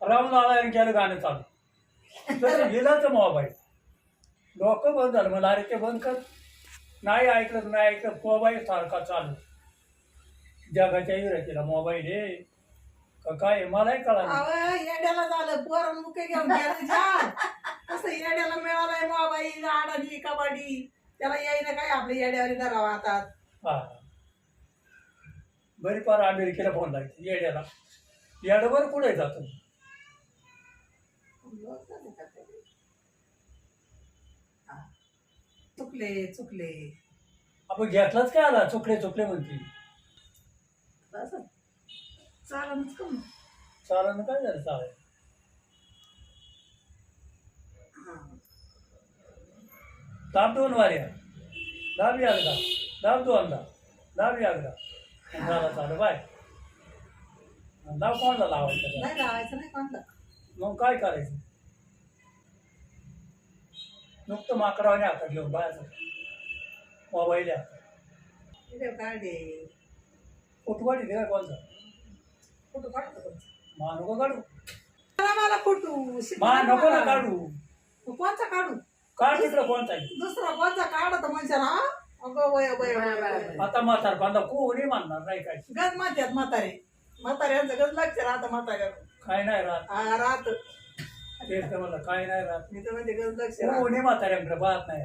रामनारायण केलं गाणं चालू. तसं गेलाच मोबाईल डोकं बंद झालं. मला अरे ते बंद कर. नाही ऐकलं नाही ऐकलं मोबाईल सारखा चालू. जगाच्या विरतीला मोबाईल का काय? मलाही कळालं अहो, येड्याला झालं. पोर मुके घेऊन गेलं कसं येड्याला मिळालाय मोबाईल आडानी कबड्डी. त्याला येईना काय आपल्या येड्यावारी धरावा आता? हा. बरी पार अमेरिकेला फोन लागते येड्याला. येडवर कुठे जातो? चुकले चुकले. आपण घेतलाच काय आला? चुकले चुकले म्हणते असं. चालणच कम चालन काय झालं चालेल दाब दोन वाऱ्या. दाब एकदा दाब दोनदा दाब एकदा झाला चालू बाय. दाब कोणला लावायचा? नाही लावायचं नाही कोणतं मग काय करायचं? नुकतं माकडावाने हातात घेऊन बायाचं मोबाईल काढे फुटवाडी दे कोणता? फोटो काढतो कोणचा? मा नको काढू. मला मला फोटो मा नको ना काढू. कोणचा काढू? काढ तिकडं कोणता. दुसरा काढत म्हणजे ना अगं वय वय वय वय आता म्हातार बांधा कोणी मानणार नाही काय. गज मात्यात म्हातारे. म्हाताऱ्यांचं गज लक्ष राहतं म्हाताऱ्या काय नाही राहत. राहत. तेच तर म्हणलं काय नाही राहत. मी तर म्हणते गज लक्ष राहत. कोणी म्हाताऱ्यांकडे पाहत नाही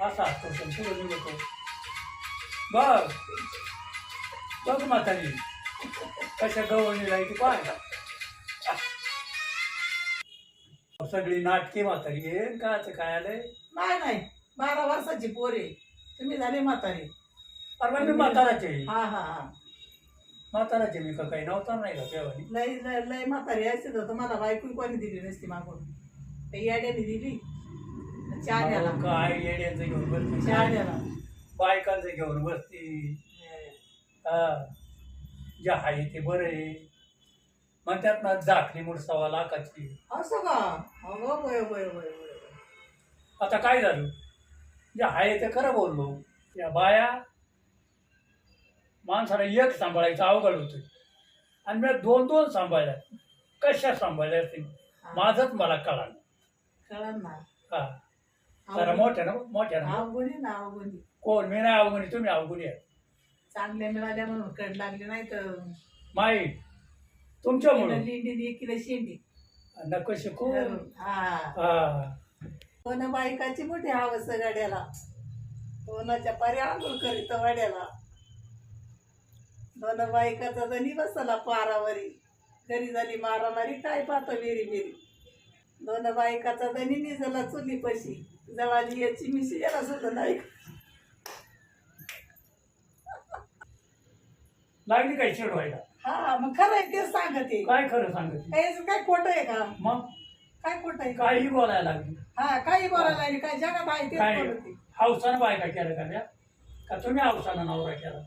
असा असतो पण पुढे निघतो बघ बघ म्हातारी. कशा गवळणी राहायची पाय. सगळी नाटकी म्हातारी आहे. काय काय आलंय? नाही नाही. बारा वर्षाची पोरे तुम्ही झाले म्हातारे. अरे मी म्हाताराचे हा हा हा. म्हाताराचे मी का काही नव्हता नाही का तेव्हा लय लय लय म्हातारी असते तर तुम्हाला बायको कोणी दिली नसती मागून? ते याड्याने दिली. अहो, काय येड्यांचं घेऊन बसती? चाड्याला बायकांचं घेऊन बसती. हा. जे आहे ते बरं आहे. म्हणतात ना झाकली मूळ सव्वा लाखाची. असं का? अगं वय वय वय वय. आता काय झालं? जे आहे ते खरं बोललो. या बाया माणसाला एक सांभाळायचं अवघड होतं आणि मी दोन दोन सांभाळल्या. कशा सांभाळल्या असतील? माझंच मला कळालं. कळण ना. हा जरा मोठ्या ना मोठ्या ना. अवगुणी ना अवगुणी कोण? मी नाही अवघणी तुम्ही अवघणी आहे. चांगल्या मिळाल्या म्हणून कड लागली नाही तर. माई तुमच्यामुळं लिंडी एकीला शेंडी. नको शिकू. हा. हा. कोण बायकाची मोठी हवस गाड्याला. कोणाच्या पर्यावरण करीत वाड्याला. दोन बायकाचा जणी बसला पारावरी. घरी झाली मारामारी काय पाहतो विरी विरी दोन बायकाचा जणी निजला चुली पशी जळाली याची मिशी याला सुद्धा नाही. लागली काय चिड व्हायला? हा मग खरं आहे तेच सांगते. काय खरं सांगत? याचं काय खोटं आहे का? मग? काय खोटं आहे? का काही बोलायला लागली. हा काही बोलायला लागली. काय जगात आहे तेच काय? बोलते. हावसानं बायका केलं का त्या? का तुम्ही हावसानं नवरा केला?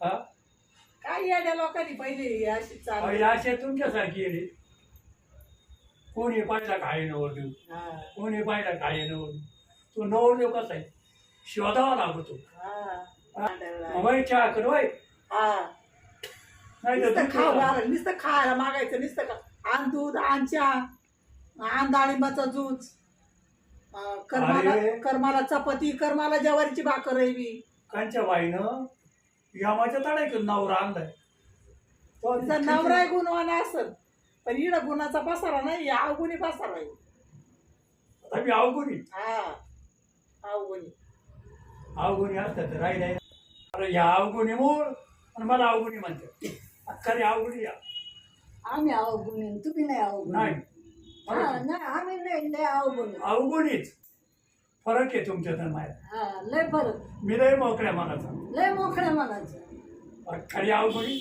हा? काय येड्या लोकांनी पहिले अशी चालू. असे तुमच्यासारखी येणे कोणी पाहिला काय नवर देऊ हा. कोणी पाहिला काय नवर देऊ तो नवर देऊ कसा आहे? शोधावा लागतो. हा. चहा कर वय. हा. नाही तर नुसतं दूध खाऊ पिऊ. घालायला, नुसतं खायला मागायचं नुसतं का आण दूध आण चहा. आण डाळिंबाचा जूस. अं, करमाला अरे. करमाला चपाती करमाला ज्वारीची भाकर रवी. कांच्या बाईनं यामाच्या तडा केलं नवरा आणलाय. तो तिचा नवरा आहे गुणवान असत पण इड गुणाचा पसारा नाही या अवगुणी पसारा आहे. आम्ही अवगुणी. हा अवगुणी. अवगुणी असतात तर राहिल्या. अरे या अवगुणी मूळ आणि मला अवगुणी म्हणतात. खरे अवगुणी या. आम्ही अवगुणी तुम्ही नाही अवगुणी. नाही. हा नाही आम्ही नाही लय अवगुणी. अवगुणीच. फरक आहे तुमच्या माझ्या हा लय फरक. मी लय मोकळ्या मनाचा. लय मोकळ्या मनाचं. खरी अवगुणी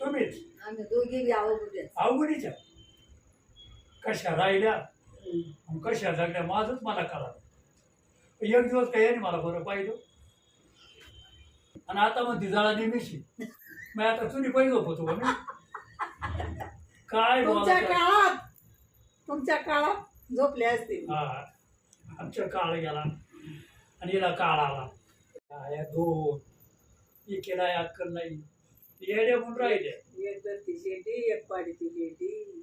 तुम्हीच. आम्ही दोघी बी अवगुणीच्या कशा राहिल्या? आणि कशा जगल्या? माझंच मला कळा एक दिवस काही नाही मला बरं पाहिलं. आणि आता मग ती जळा नेहमीशी मी आता चुनी पहिलं होतो का मी. काय तुमच्या? काळात तुमच्या काळात झोपले असतील. हा. आमच्या काळ गेला आणि हिला काळ आला. या दोन एकेला अक्कल नाही. येड्या म्हणून राहिल्या. एक दर ती एक पाडी ती लेडी